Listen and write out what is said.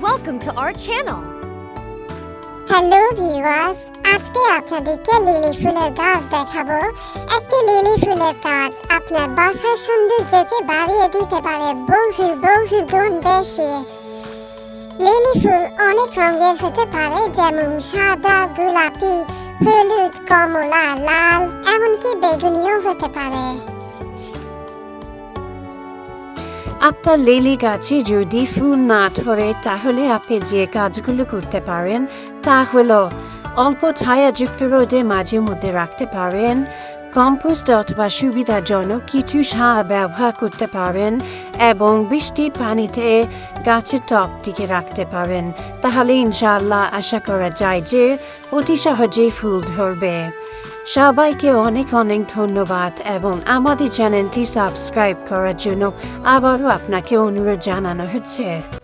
welcome to our channel. Hello viewers আজকে আপনাদেরকে lily ফুলের গাছ দেখাবো। একটি লিলি ফুলের গাছ আপনার বাসার সৌন্দর্যকে বাড়িয়ে দিতে পারে বহু বহু গুণ বেশি। লিলি ফুল অনেক রঙের হতে পারে, যেমন সাদা, গোলাপি, হলুদ, কমলা, লাল, এমনকি বেগুনিও হতে পারে। আপনার লিলি গাছে যদি ফুল না ধরে, তাহলে আপনি যে কাজগুলো করতে পারেন তা হলো অল্প ছায়াযুক্ত রোদে মাঝে মধ্যে রাখতে পারেন, কম্পোস্ট অথবা সুবিধাজনক কিছু সার ব্যবহার করতে পারেন এবং বৃষ্টির পানিতে গাছের টপটিকে রাখতে পারেন। তাহলে ইনশাআল্লাহ আশা করা যায় যে অতি সহজেই ফুল ধরবে। সবাইকে অনেক অনেক ধন্যবাদ এবং আমাদের চ্যানেলটি সাবস্ক্রাইব করার জন্য আবারও আপনাকে অনুরোধ জানানো হচ্ছে।